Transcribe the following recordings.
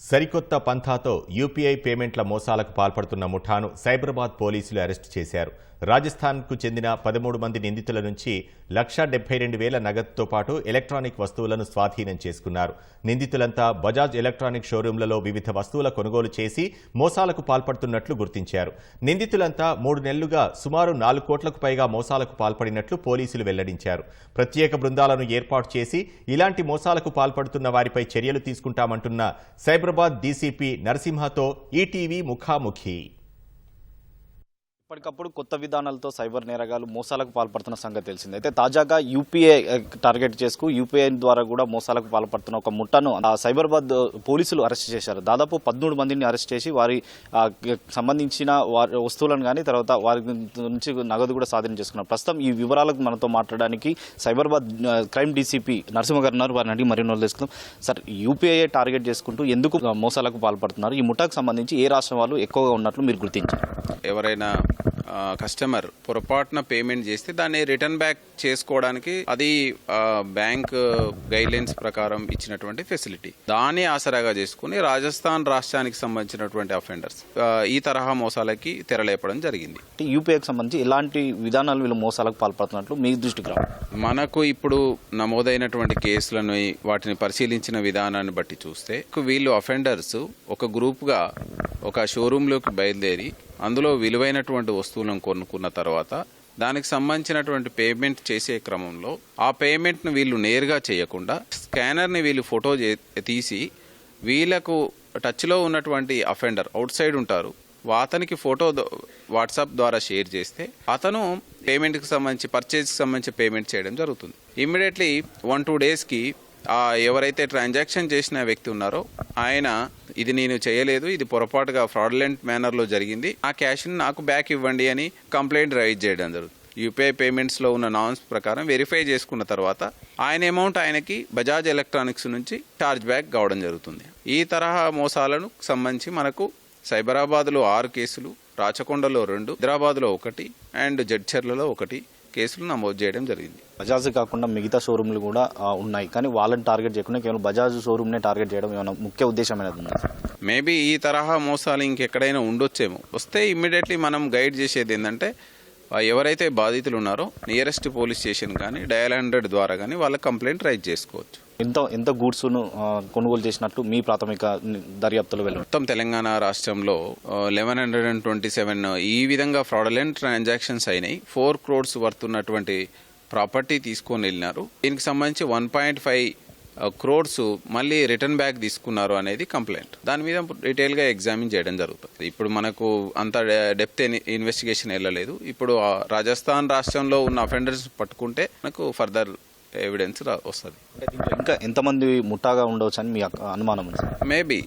సరికొత్త పంథాతో యూపీఐ పేమెంట్ల మోసాలకు పాల్పడుతున్న ముఠాను సైబరాబాద్ పోలీసులు అరెస్టు చేశారు. రాజస్థాన్కు చెందిన పదమూడు మంది నిందితుల నుంచి లక్షా డెబ్బై రెండు వేల నగదుతో పాటు ఎలక్ట్రానిక్ వస్తువులను స్వాధీనం చేసుకున్నారు. నిందితులంతా బజాజ్ ఎలక్ట్రానిక్ షోరూంలలో వివిధ వస్తువుల కొనుగోలు చేసి మోసాలకు పాల్పడుతున్నట్లు గుర్తించారు. నిందితులంతా మూడు నెలలుగా సుమారు నాలుగు కోట్లకు పైగా మోసాలకు పాల్పడినట్లు పోలీసులు వెల్లడించారు. ప్రత్యేక బృందాలను ఏర్పాటు చేసి ఇలాంటి మోసాలకు పాల్పడుతున్న వారిపై చర్యలు తీసుకుంటామంటున్న సైబరాబాద్ డీసీపీ నరసింహతో ఈటీవీ ముఖాముఖి. ఇప్పటికప్పుడు కొత్త విధానాలతో సైబర్ నేరగాలు మోసాలకు పాల్పడుతున్న సంగతి తెలిసింది. అయితే తాజాగా యూపీఐ టార్గెట్ చేసుకు యూపీఐ ద్వారా కూడా మోసాలకు పాల్పడుతున్న ఒక ముఠాను సైబరాబాద్ పోలీసులు అరెస్ట్ చేశారు. దాదాపు పదమూడు మందిని అరెస్ట్ చేసి వారి సంబంధించిన వారి వస్తువులను కానీ తర్వాత వారి నుంచి నగదు కూడా స్వాధీనం చేసుకున్నారు. ప్రస్తుతం ఈ వివరాలకు మనతో మాట్లాడడానికి సైబరాబాద్ క్రైమ్ డీసీపీ నరసింహ గారు ఉన్నారు. వారిని అడిగి మరిన్ని తెలుసుకుందాం. సార్ యూపీఐ టార్గెట్ చేసుకుంటూ ఎందుకు మోసాలకు పాల్పడుతున్నారు? ఈ ముఠాకు సంబంధించి ఏ రాష్ట్రం వాళ్ళు ఎక్కువగా ఉన్నట్లు మీరు గుర్తించారు? ఎవరైనా కస్టమర్ పొరపాటున పేమెంట్ చేస్తే దాన్ని రిటర్న్ బ్యాక్ చేసుకోవడానికి అది బ్యాంక్ గైడ్ లైన్స్ ప్రకారం ఇచ్చినటువంటి ఫెసిలిటీ దాన్ని ఆసరాగా చేసుకుని రాజస్థాన్ రాష్ట్రానికి సంబంధించినటువంటి అఫెండర్స్ ఈ తరహా మోసాలకి తెరలేపడం జరిగింది. యూపీఐకి సంబంధించి ఎలాంటి విధానాలు వీళ్ళు మోసాలకు పాల్పడుతున్నట్లు మీ దృష్టికి మనకు ఇప్పుడు నమోదైనటువంటి కేసులను వాటిని పరిశీలించిన విధానాన్ని బట్టి చూస్తే వీళ్ళు అఫెండర్స్ ఒక గ్రూప్గా ఒక షోరూంలోకి బయలుదేరి అందులో విలువైనటువంటి వస్తువులను కొనుక్కున్న తర్వాత దానికి సంబంధించినటువంటి పేమెంట్ చేసే క్రమంలో ఆ పేమెంట్ను వీళ్ళు నేరుగా చేయకుండా స్కానర్ని వీళ్ళు ఫోటో తీసి వీళ్ళకు టచ్లో ఉన్నటువంటి అఫెండర్ అవుట్ సైడ్ ఉంటారు. అతనికి ఫోటో వాట్సాప్ ద్వారా షేర్ చేస్తే అతను పేమెంట్కి సంబంధించి పర్చేజ్కి సంబంధించి పేమెంట్ చేయడం జరుగుతుంది. ఇమ్మీడియట్లీ వన్ టూ డేస్కి ఎవరైతే ట్రాన్సాక్షన్ చేసిన వ్యక్తి ఉన్నారో ఆయన ఇది నేను చేయలేదు ఇది పొరపాటుగా ఫ్రాడ్లెంట్ మేనర్లో జరిగింది ఆ క్యాష్ని నాకు బ్యాక్ ఇవ్వండి అని కంప్లైంట్ రైజ్ చేయడం జరుగుతుంది యూపీఐ పేమెంట్స్లో ఉన్న నామ్స్ ప్రకారం వెరిఫై చేసుకున్న తర్వాత ఆయన అమౌంట్ ఆయనకి బజాజ్ ఎలక్ట్రానిక్స్ నుంచి ఛార్జ్ బ్యాక్ కావడం జరుగుతుంది. ఈ తరహా మోసాలను సంబంధించి మనకు సైబరాబాద్లో ఆరు కేసులు రాచకొండలో రెండు హైదరాబాద్లో ఒకటి అండ్ జడ్చర్లలో ఒకటి కేసులు నమోదు చేయడం జరిగింది. బజాజ్ కాకుండా మిగతా షోరూమ్లు కూడా ఉన్నాయి. కానీ వాళ్ళని టార్గెట్ చేయకుండా కేవలం బజాజ్ షోరూమ్నే టార్గెట్ చేయడం ఏమైనా ముఖ్య ఉద్దేశం మేబీ ఈ తరహా మోసాలు ఇంకెక్కడైనా ఉండొచ్చేమో. వస్తే ఇమ్మీడియట్లీ మనం గైడ్ చేసేది ఏంటంటే ఎవరైతే బాధితులు ఉన్నారో నియరెస్ట్ పోలీస్ స్టేషన్ కానీ డయల్ హండ్రెడ్ ద్వారా కానీ వాళ్ళ కంప్లైంట్ రైజ్ చేసుకోవచ్చు. ఎంత ఎంత గూడ్స్ను కొనుగోలు చేసినట్లు మీ ప్రాథమిక దర్యాప్తులు దర్యాప్తులో మొత్తం తెలంగాణ రాష్ట్రంలో eleven hundred and twenty seven ఈ విధంగా ఫ్రాడలెంట్ ట్రాన్సాక్షన్స్ అయినాయి. ఫోర్ క్రోడ్స్ వర్త్ ఉన్నటువంటి ప్రాపర్టీ తీసుకొని వెళ్ళినారు. దీనికి సంబంధించి వన్ పాయింట్ ఫైవ్ క్రోడ్స్ మళ్ళీ రిటర్న్ బ్యాక్ తీసుకున్నారు అనేది కంప్లైంట్ దాని మీద డీటెయిల్గా ఎగ్జామిన్ చేయడం జరుగుతుంది. ఇప్పుడు మనకు అంత డెప్త్ ఇన్వెస్టిగేషన్ వెళ్ళలేదు. ఇప్పుడు రాజస్థాన్ రాష్ట్రంలో ఉన్న అఫెండర్స్ పట్టుకుంటే మనకు ఫర్దర్ ఎవిడెన్స్ వస్తుంది. అంటే దీంట్లో ఇంకా ఎంతమంది ముఠాగా ఉండవచ్చు అని మీ అనుమానం ఉంది సార్? మేబీ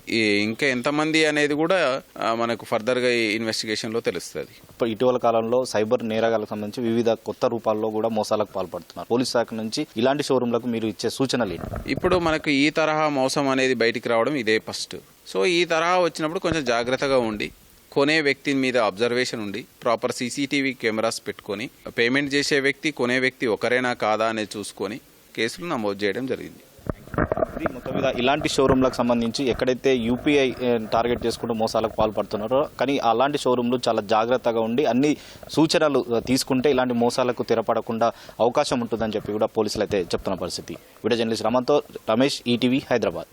ఇంకా ఎంతమంది అనేది కూడా ఆ, మనకు ఫర్దర్గా ఈ ఇన్వెస్టిగేషన్లో తెలుస్తుంది. ఇప్పుడు ఇటీవల కాలంలో సైబర్ నేరగాలకు సంబంధించి వివిధ కొత్త రూపాల్లో కూడా మోసాలకు పాల్పడుతున్నారు. పోలీస్ శాఖ నుంచి ఇలాంటి షోరూంలకు మీరు ఇచ్చే సూచనలు ఏంటి? ఇప్పుడు మనకు ఈ తరహా మోసం అనేది బయటికి రావడం ఇదే ఫస్ట్ సో ఈ తరహా వచ్చినప్పుడు కొంచెం జాగ్రత్తగా ఉండి కొనే వ్యక్తి మీద అబ్జర్వేషన్ ఉండి ప్రాపర్ సీసీటీవీ కెమెరాస్ పెట్టుకొని పేమెంట్ చేసే వ్యక్తి కొనే వ్యక్తి ఒకరేనా కాదా అనేది చూసుకొని కేసులు నమోదు చేయడం జరిగింది. మొత్తం మీద ఇలాంటి షోరూమ్లకు సంబంధించి ఎక్కడైతే యూపీఐ టార్గెట్ చేసుకుంటూ మోసాలకు పాల్పడుతున్నారో కానీ అలాంటి షోరూంలు చాలా జాగ్రత్తగా ఉండి అన్ని సూచనలు తీసుకుంటే ఇలాంటి మోసాలకు తెరపడకుండా అవకాశం ఉంటుందని చెప్పి కూడా పోలీసులు అయితే చెప్తున్న పరిస్థితి. వీడియో జర్నలిస్ట్ రమణ్తో రమేష్ ఈటీవీ హైదరాబాద్.